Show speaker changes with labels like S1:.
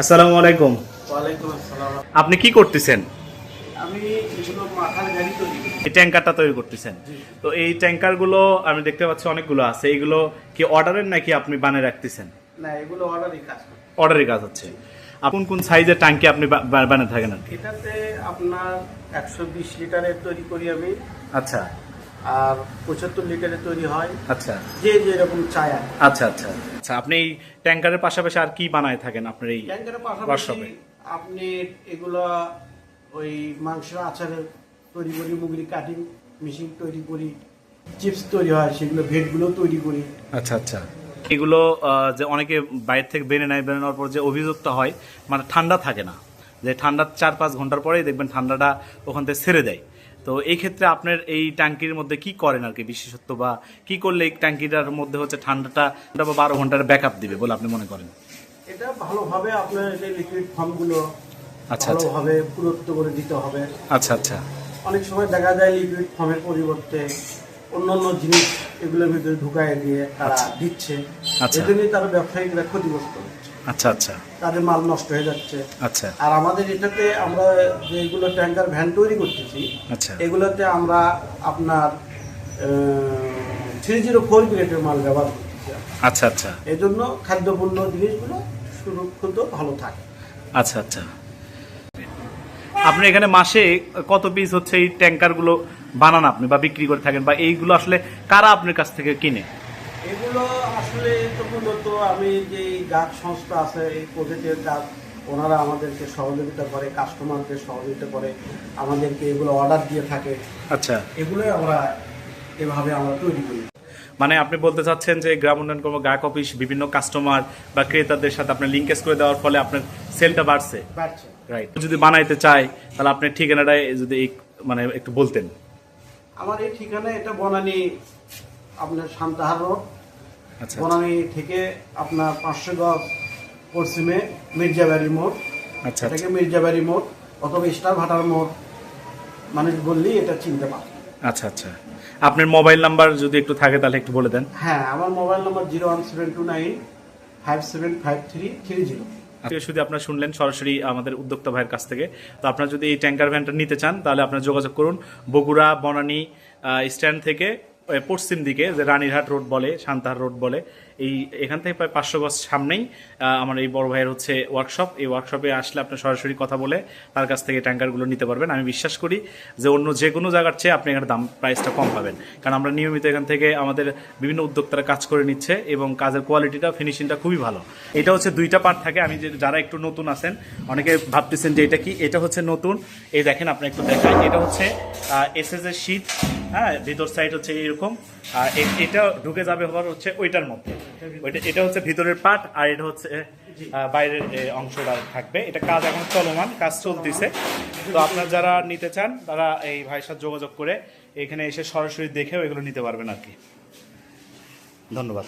S1: আসসালামু আলাইকুম। আপনি কি করতেছেন? এই ট্যাঙ্কারটা তৈরি করতেছেন। তো এই ট্যাঙ্কারগুলো আমি দেখতে পাচ্ছি অনেকগুলো আছে। এইগুলো কি অর্ডারের নাকি আপনি বানিয়ে রাখতেছেন?
S2: না এগুলো অর্ডারই কাজ
S1: অর্ডারের কাজ হচ্ছে। কোন কোন সাইজের ট্যাঙ্কি আপনি বানিয়ে থাকেন
S2: এটাতে আপনার একশো বিশ লিটারের তৈরি করি আমি।
S1: আচ্ছা।
S2: আর পঁচাত্তর লিটারের তৈরি হয়।
S1: আচ্ছা।
S2: যে যেরকম চায়
S1: আচ্ছা আচ্ছা। আচ্ছা আপনি এই ট্যাঙ্কারের পাশাপাশি আর কি বানায় থাকেন আপনার এই
S2: ট্যাঙ্কের পাশাপাশি আপনি এগুলো ওই মাংসের আচারের তৈরি করি মুগরি কাটিং মেশিন তৈরি করি চিপস তৈরি হয় সেগুলো ভেটগুলো তৈরি করি।
S1: আচ্ছা আচ্ছা। এগুলো যে অনেকে বাইরে থেকে বেনে নেয় বেরোনোর পর যে অভিযোগটা হয় মানে ঠান্ডা থাকে না। যে ঠান্ডা চার পাঁচ ঘণ্টার পরেই দেখবেন ঠান্ডাটা ওখান থেকে ছেড়ে দেয়। তো এই ক্ষেত্রে আপনার এই ট্যাঙ্কির মধ্যে কি করেন আর কি বিশেষত্ব? বা কি করলে এই ট্যাঙ্কিটার মধ্যে হচ্ছে ঠান্ডাটা বা বারো ঘণ্টার ব্যাকআপ দিবে বলে আপনি মনে করেন?
S2: এটা ভালোভাবে আপনার যে লিকুইড ফর্মগুলো
S1: আচ্ছা, আচ্ছা।
S2: ভালোভাবে পুরুত্ব করে দিতে হবে।
S1: আচ্ছা আচ্ছা।
S2: অনেক সময় দেখা যায় লিকুইড ফর্মের পরিবর্তে অন্য অন্য জিনিস এগুলোর ভিতরে ঢুকায় দিয়ে তারা দিচ্ছে।
S1: আচ্ছা।
S2: এজন্যই তারা ব্যবসায়ীরা ক্ষতিগ্রস্ত হচ্ছে।
S1: আচ্ছা আচ্ছা।
S2: তাদের মাল নষ্ট হয়ে যাচ্ছে।
S1: আচ্ছা।
S2: আর আমাদের এটাতে আমরা যেগুলো ট্যাঙ্কার ভ্যান তৈরি করতেছি
S1: আচ্ছা।
S2: এগুলোতে আমরা আপনার থ্রি জিরো ফোর গ্রেডের মাল ব্যবহার করতেছি।
S1: আচ্ছা আচ্ছা।
S2: এই জন্য খাদ্যপূর্ণ জিনিসগুলো সুরক্ষিত ভালো থাকে।
S1: আচ্ছা আচ্ছা। আপনি এখানে মাসে কত পিস হচ্ছে এই ট্যাঙ্কারগুলো বানান আপনি বা বিক্রি করে থাকেন বা এইগুলো আসলে কারা আপনার কাছ থেকে কিনে?
S2: এগুলো আসলে তো মূলত আমি যে গাছ সংস্থা আছে এই প্রজেক্টের গাছ ওনারা আমাদেরকে সহযোগিতা করে কাস্টমারকে সহযোগিতা করে আমাদেরকে এগুলো অর্ডার দিয়ে থাকে।
S1: আচ্ছা।
S2: এগুলোই আমরা এভাবে আমরা তৈরি করি।
S1: মানে আপনি বলতে চাচ্ছেন যে গ্রাম উন্নয়ন কর্ম গ্রাহক অফিস বিভিন্ন কাস্টমার বা ক্রেতাদের সাথে আপনার লিঙ্কেজ করে দেওয়ার ফলে আপনার সেলটা বাড়ছে?
S2: বাড়ছে।
S1: রাইট যদি বানাইতে চায় তাহলে আপনি ঠিকানাটায় যদি মানে একটু বলতেন।
S2: আমার এই ঠিকানা এটা বনানী আপনার শান্তাহার রোড
S1: আচ্ছা
S2: বনানী থেকে আপনার পাঁচশো গজ পশ্চিমে মির্জাবাড়ি মোড়।
S1: আচ্ছা
S2: এটাকে মির্জাবাড়ি মোড় অথবা স্টার ভাটার মোড় মানুষ বললেই এটা চিনতে পারে।
S1: আচ্ছা আচ্ছা। আপনার মোবাইল নাম্বার যদি একটু থাকে তাহলে একটু বলে দেন।
S2: হ্যাঁ আমার mobile number zero one seven two nine five seven five three three zero.
S1: শুধু আপনারা শুনলেন সরাসরি আমাদের উদ্যোক্তা ভাইয়ের কাছ থেকে তো আপনারা যদি এই ট্যাঙ্কার ভ্যানটা নিতে চান তাহলে আপনারা যোগাযোগ করুন বগুড়া বনানী স্ট্যান্ড থেকে পশ্চিম দিকে, যে রানীরহাট রোড বলে শান্তাহার রোড বলে, এই এখান থেকে প্রায় পাঁচশো গজ সামনেই আমার এই বড় ভাইয়ের হচ্ছে ওয়ার্কশপ এই ওয়ার্কশপে আসলে আপনি সরাসরি কথা বলে তার কাছ থেকে ট্যাঙ্কারগুলো নিতে পারবেন। আমি বিশ্বাস করি যে অন্য যে কোনো জায়গার চেয়ে আপনি এখানে দাম প্রাইসটা কম পাবেন। কারণ আমরা নিয়মিত এখান থেকে আমাদের বিভিন্ন উদ্যোক্তারা কাজ করে নিচ্ছে এবং কাজের কোয়ালিটিটা ফিনিশিংটা খুবই ভালো। এটা হচ্ছে দুইটা পার্ট থাকে। আমি যে, যারা একটু নতুন আছেন, অনেকে ভাবতেছেন যে এটা কি? এটা হচ্ছে নতুন। এই দেখেন আপনি একটু দেখাই। এটা হচ্ছে এসএস এর শীত হ্যাঁ ভিতর সাইড হচ্ছে এরকম। আর এটা ঢুকে যাবে হবার হচ্ছে ওইটার মধ্যে। ওইটা, এটা হচ্ছে ভিতরের পার্ট আর এটা হচ্ছে বাইরের অংশটা থাকবে। এটা কাজ এখন চলমান, কাজ চলতেছে। তো আপনার যারা নিতে চান, তারা এই ভাইয়ের সাথে যোগাযোগ করে এখানে এসে সরাসরি দেখেও এগুলো নিতে পারবেন আর কি। ধন্যবাদ।